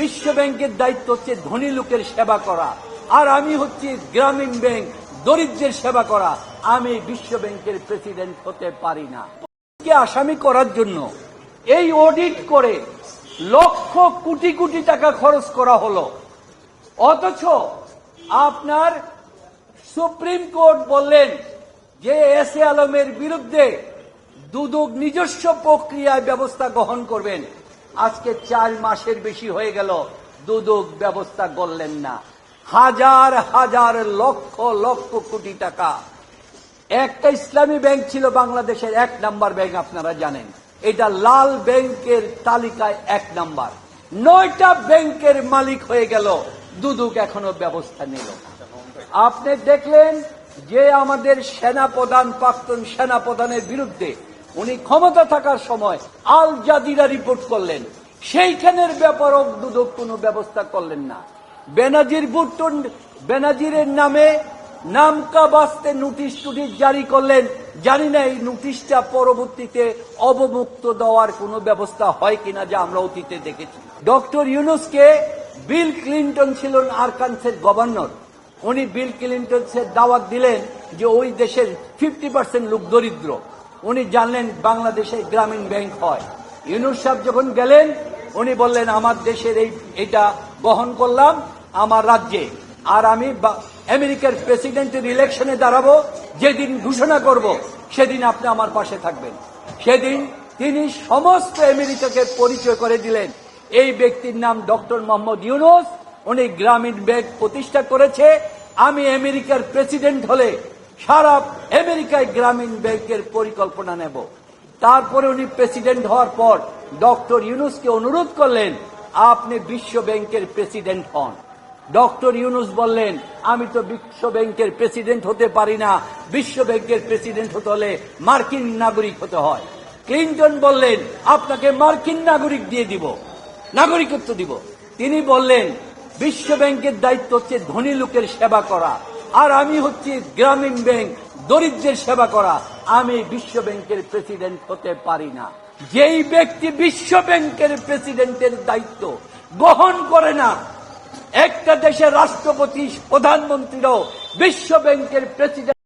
বিশ্ব ব্যাংকের দায়িত্ব হচ্ছে ধনী লোকের সেবা করা। আর আমি হচ্ছি গ্রামীণ ব্যাংক, দরিদ্রের সেবা করা। আমি বিশ্ব ব্যাংকের প্রেসিডেন্ট হতে পারি না। আসামি করার জন্য এই অডিট করে লক্ষ কোটি কোটি টাকা খরচ করা হলো। অথচ আপনার সুপ্রিম কোর্ট বললেন যে এস এ আলমের বিরুদ্ধে দুদক নিজস্ব প্রক্রিয়ায় ব্যবস্থা গ্রহণ করবেন। আজকে চার মাসের বেশি হয়ে গেল, দুদক ব্যবস্থা করলেন না। হাজার হাজার লক্ষ লক্ষ কোটি টাকা। একটা ইসলামী ব্যাংক ছিল বাংলাদেশের, এক নাম্বার ব্যাংক আপনারা জানেন। এটা লাল ব্যাংকের তালিকায় এক নাম্বার। নয়টা ব্যাংকের মালিক হয়ে গেল, দুদুক এখনও ব্যবস্থা নিল। আপনি দেখলেন যে আমাদের সেনা প্রধান প্রাক্তন সেনা প্রধানের বিরুদ্ধে উনি ক্ষমতা থাকার সময় আল জাদিরা রিপোর্ট করলেন। সেইখানের ব্যাপারও দুদক কোনো ব্যবস্থা করলেন না। বেনাজির ভুট্টন বেনাজিরের নামে নামকা বাস্তে নোটিশ টুটিশ জারি করলেন। জানি না এই নোটিশটা পরবর্তীতে অবমুক্ত দেওয়ার কোনো ব্যবস্থা হয় কিনা যা আমরা অতীতে দেখেছি। ডক্টর ইউনুসকে বিল ক্লিন্টন ছিলেন আরকানসের গভর্নর। উনি বিল ক্লিন্টনসের দাওয়াত দিলেন যে ওই দেশের ফিফটি পার্সেন্ট লোক দরিদ্র। উনি জানলেন বাংলাদেশে গ্রামীণ ব্যাংক হয়। ইউনুস সাহেব যখন গেলেন, উনি বললেন, আমার দেশের এই, এটা বহন করলাম আমার রাজ্যে। আর আমি আমেরিকার প্রেসিডেন্টের ইলেকশনে দাঁড়াবো, যেদিন ঘোষণা করব, সেদিন আপনি আমার পাশে থাকবেন। সেদিন তিনি সমস্ত আমেরিকাকে পরিচয় করে দিলেন। এই ব্যক্তির নাম ডক্টর মোহাম্মদ ইউনুস। উনি গ্রামীণ ব্যাংক প্রতিষ্ঠা করেছে। আমি আমেরিকার প্রেসিডেন্ট হলে সারা আমেরিকায় গ্রামীণ ব্যাংকের পরিকল্পনা নেব। তারপরে উনি প্রেসিডেন্ট হওয়ার পর ডক্টর ইউনুসকে অনুরোধ করলেন, আপনি বিশ্ব ব্যাংকের প্রেসিডেন্ট হন। ডক্টর ইউনুস বললেন, আমি তো বিশ্ব ব্যাংকের প্রেসিডেন্ট হতে পারি না। বিশ্ব ব্যাংকের প্রেসিডেন্ট হতে হলে মার্কিন নাগরিক হতে হয়। ক্লিন্টন বললেন, আপনাকে মার্কিন নাগরিক দিয়ে দিব, নাগরিকত্ব দিব। তিনি বললেন, বিশ্ব ব্যাংকের দায়িত্ব হচ্ছে ধনী লোকের সেবা করা। আর আমি হচ্ছি গ্রামীণ ব্যাংক দরিদ্রের সেবা করা। আমি বিশ্ব ব্যাংকের প্রেসিডেন্ট হতে পারি না। যেই ব্যক্তি বিশ্ব ব্যাংকের প্রেসিডেন্টের দায়িত্ব গ্রহণ করে না, একটা দেশের রাষ্ট্রপতি, প্রধানমন্ত্রীরাও বিশ্ব ব্যাংকের প্রেসিডেন্ট